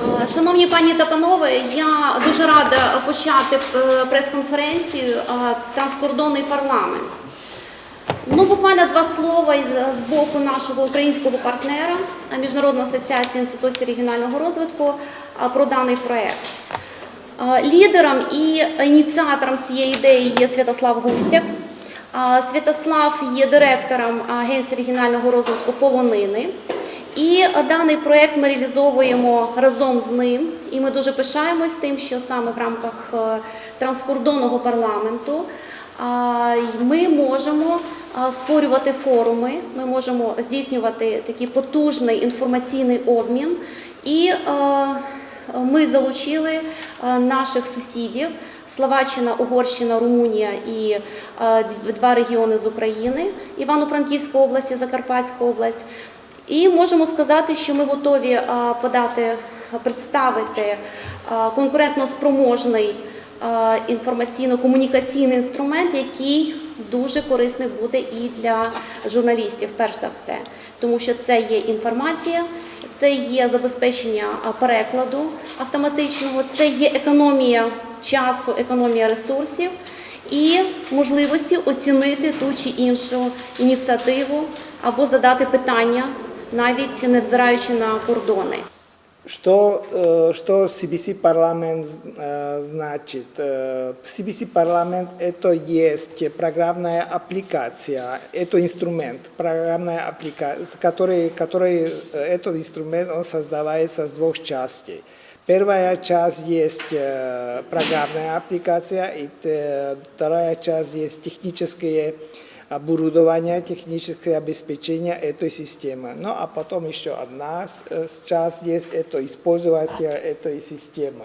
Е, Шановні пані та панове, я дуже рада почати е, прес-конференцію е, Транскордонний парламент. Ну, буквально два слова з боку нашого українського партнера Міжнародна асоціація інститутів регіонального розвитку про даний проект. Е, Лідером і ініціатором цієї ідеї є Святослав Густяк. Святослав є директором Агенції регіонального розвитку полонини. І е, даний проект ми реалізовуємо разом з ним. І ми дуже пишаємось тим, що саме в рамках е, транскордонного парламенту ми можемо створювати форуми, ми можемо здійснювати такий потужний інформаційний обмін. І е, ми залучили е, наших сусідів Словаччина, Угорщина, Румунія і е, два регіони з України Івано-Франківська область і Закарпатська область. І можемо сказати, що ми готові подати, представити конкурентно спроможний е, інформаційно-комунікаційний інструмент, який дуже корисний буде і для журналістів, перш за все, тому що це є інформація, це є забезпечення перекладу автоматичного, це є економія часу, економія ресурсів і можливості оцінити ту чи іншу ініціативу або задати питання, навіть не взираючи на кордони. Что, что CBC парламент значит? CBC парламент это есть программная аппликация, это инструмент, программная аппликация, который, который э, этот инструмент он создавается с двух частей. Первая часть есть э, программная аппликация, и э, вторая часть есть технические оборудование, техническое обеспечение этой системы. Ну а потом еще одна э, часть есть, это использователь этой системы.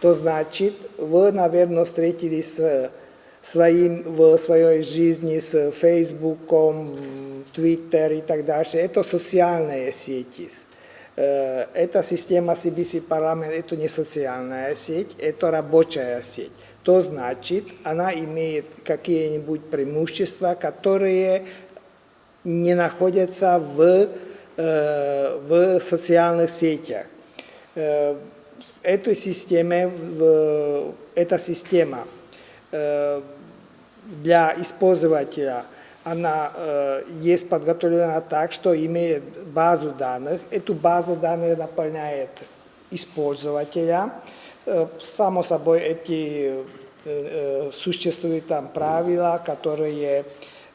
То значит, вы, наверное, встретились с своим, в своей жизни с Фейсбуком, Твиттер и так дальше. Это социальные сети. Э, Эта система CBC парламент это не социальная сеть, это рабочая сеть. То значит, она имеет какие-нибудь преимущества, которые не находятся в, э, в социальных сетях. Э, этой системе, в- эта система э, для использователя, она э, есть подготовлена так, что имеет базу данных. Эту базу данных наполняет использователя. Само собой, эти э, э, существуют там правила, которые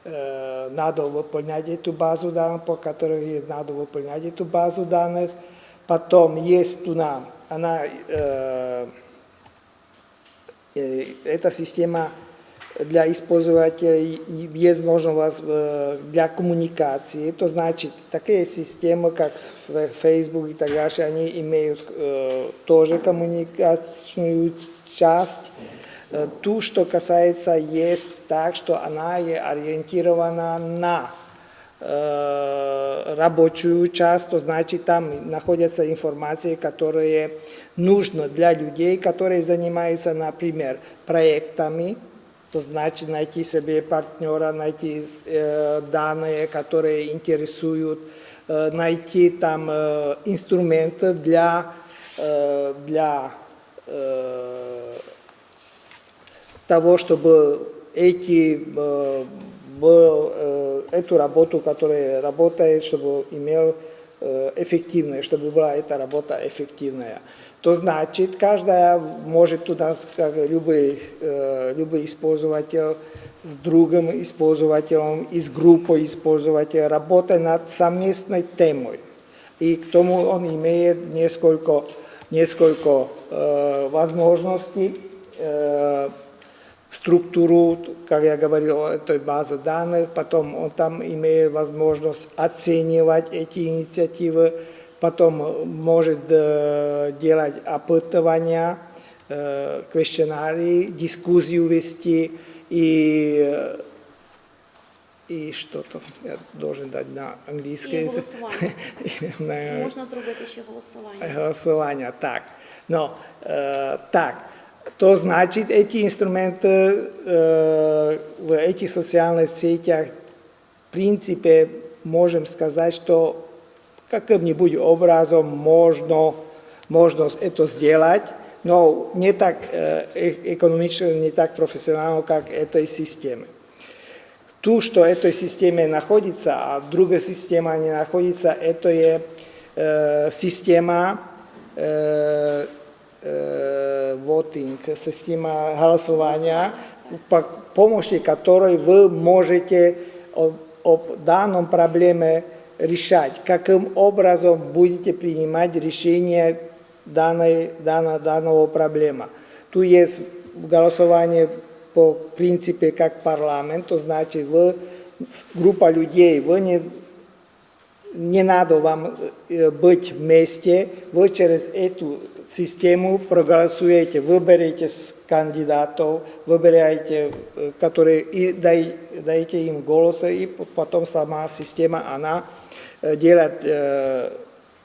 э, надо выполнять эту базу данных, по которой надо выполнять эту базу данных. Потом есть туда, она, э, э, эта система для использователей и есть возможность э, для коммуникации. Это значит, такие системы, как Facebook и так дальше, они имеют э, тоже коммуникационную часть. Э, Ту, что касается, есть так, что она ориентирована на рабочую часть, то значит там находятся информации, которые нужны для людей, которые занимаются, например, проектами, то значит найти себе партнера, найти э, данные, которые интересуют, э, найти там э, инструменты для, э, для э, того, чтобы эти, э, был, э, эту работу, которая работает, чтобы имел э, эффективная, чтобы была эта работа эффективная. То значит, каждая может туда, как любой, э, любой использователь с другим использователем и с группой использователей работать над совместной темой. И к тому он имеет несколько, несколько э, возможностей, э, структуру, как я говорил, этой базы данных, потом он там имеет возможность оценивать эти инициативы, потом может э, делать опытывания, э, questionary, дискуссию вести и, э, и что-то я должен дать на языке. голосування. На- Можна зробити ще голосування. голосования. Так, но э, так, то значит эти инструменты э, в этих социальных сетях, в принципе, можем сказать, что каким-нибудь образом можно možnost это сделать, но не так э, э- экономично, не так профессионально, как этой системы. Ту, что этой системе находится, а другая система не находится, это е, э, система э, э, voting, система голосования, по помощи которой вы можете о, об данном проблеме решать, каким образом будете принимать решение данной, данного, данного проблема. Тут есть голосование по принципе как парламент, то значит вы группа людей, вы не, не надо вам э, быть вместе, вы через эту систему проголосуете, выберете кандидатов, выбираете, э, которые и дай- даете им голосы, и потом сама система, она э, делает э,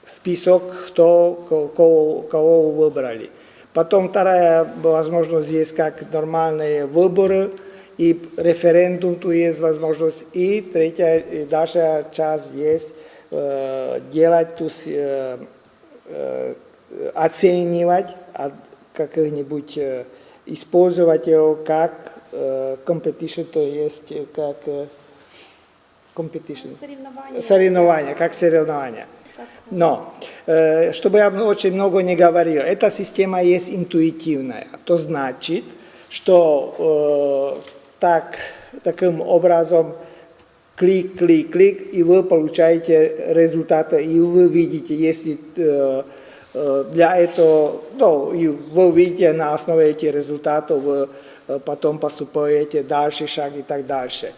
список, кто, ко- кого, кого вы выбрали. Потом вторая возможность есть как нормальные выборы, и референдум тут есть возможность. И третья, и дальше часть есть э, делать, тут, э, э, оценивать от каких-нибудь э, использовать его как э, competition, то есть э, как э, competition Соревнования. соревнования, как соревнования. Но, э, чтобы я очень много не говорил, эта система есть интуитивная. То значит, что э, так, таким образом клик, клик, клик, и вы получаете результаты, и вы видите, если э, э, для этого, ну, и вы видите на основе этих результатов, вы э, потом поступаете дальше шаг и так дальше.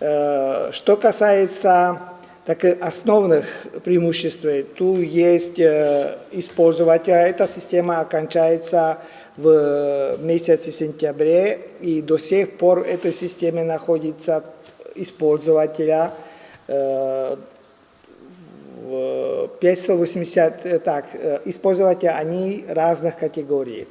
Э, Что касается таких основных преимуществ, тут есть э, использовать, эта система окончается в месяце сентябре, и до сих пор в этой системе находится использователя э, 580, э, так, э, использователи, они разных категорий.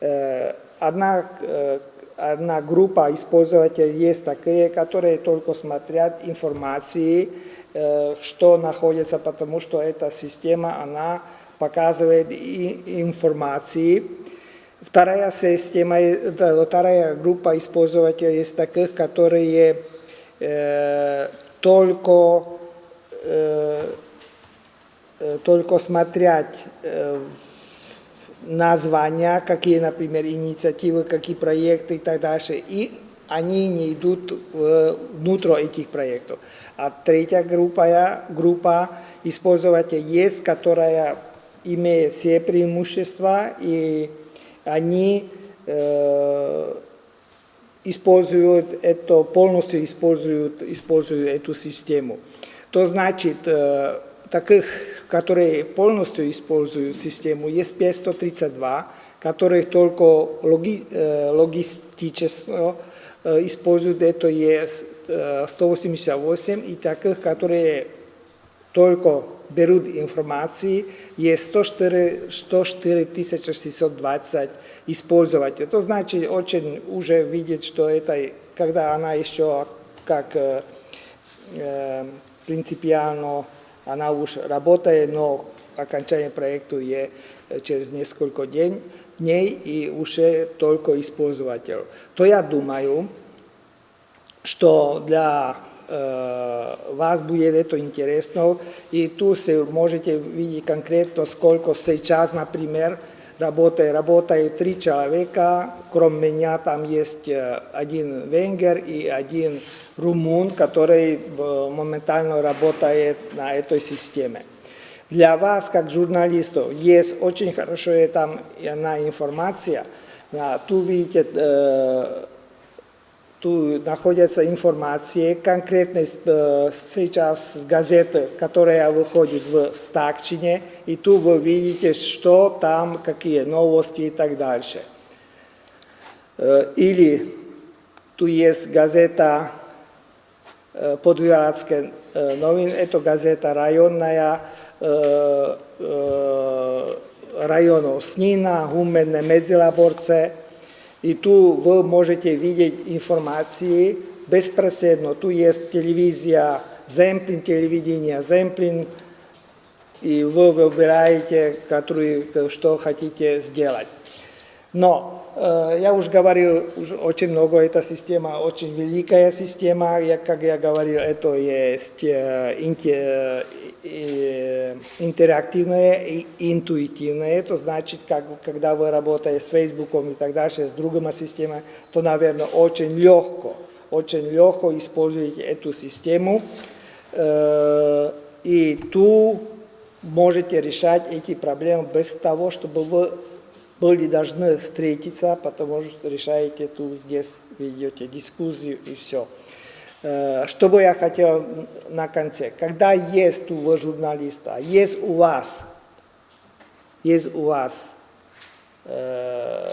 Э, Одна, э, одна группа использователей есть такие, которые только смотрят информации, э, что находится, потому что эта система, она показывает информации. Вторая система, э, вторая группа использователей есть таких, которые э, только э, э, только смотреть э, названия, какие, например, инициативы, какие проекты и так дальше, и они не идут внутрь этих проектов. А третья группа, группа использователей есть, которая имеет все преимущества, и они э, используют это, полностью используют, используют эту систему. То значит, э, таких, которые полностью используют систему, есть 532, которых только логи, э, логистически э, используют, это есть э, 188, и таких, которые только берут информации, есть 104, 104 620 использователей. Это значит, очень уже видит, что это, когда она еще как э, э, принципиально, она уже работает, но окончание проекта е э, через несколько день, дней и уже только использователь. То я думаю, что для э, вас будет это интересно, и тут вы можете видеть конкретно, сколько сейчас, например, работает. Работает три человека, кроме меня там есть э, один венгер и один румын, который э, моментально работает на этой системе. Для вас, как журналистов, есть очень хорошая там информация. А, Тут видите, э, тут находится информация конкретно э, сейчас с газеты, которая выходит в Стакчине, и тут вы видите, что там, какие новости и так дальше. Э, Или тут есть газета э, Подвирадская э, новин, это газета районная, э, э, районов Снина, Гуменне, Медзелаборце. И тут вы можете видеть информации беспреседно. Тут есть телевизия, Земплин телевидение, Земплин и вы выбираете, который, что хотите сделать. Но э, я уже говорил, уже очень много, эта система очень великая система, я, как я говорил, это есть э, инте- э, интерактивное и интуитивное, это значит, как, когда вы работаете с Фейсбуком и так дальше, с другими системами, то, наверное, очень легко, очень легко используете эту систему, и ту можете решать эти проблемы без того, чтобы вы были должны встретиться, потому что решаете тут здесь, ведете дискуссию и все. Что бы я хотел на конце? Когда есть у вас журналиста, есть у вас, есть у вас, э,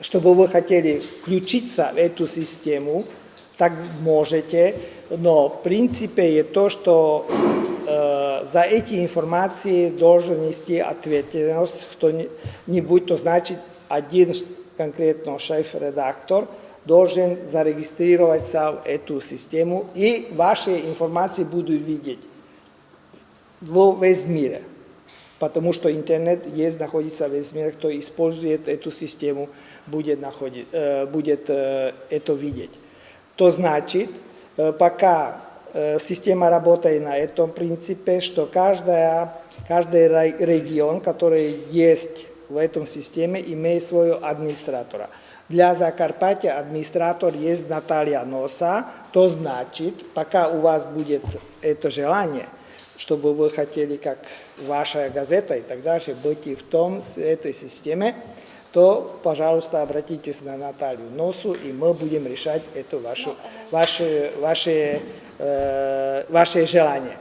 чтобы вы хотели включиться в эту систему, так можете, но в принципе есть то, что э, за эти информации должен нести ответственность кто-нибудь, то значит один конкретно шеф-редактор должен зарегистрироваться в эту систему, и ваши информации будут видеть в весь мире. Потому что интернет есть, находится весь мир, кто использует эту систему, будет, находить, э, будет э, это видеть. То значит, э, пока система работает на этом принципе, что каждая, каждый ре- регион, который есть в этом системе, имеет своего администратора. Для Закарпатья администратор есть Наталья Носа, то значит, пока у вас будет это желание, чтобы вы хотели, как ваша газета и так дальше, быть и в том, с этой системе, то, пожалуйста, обратитесь на Наталью Носу, и мы будем решать это ваше, ваше, ваше, э, ваше желание.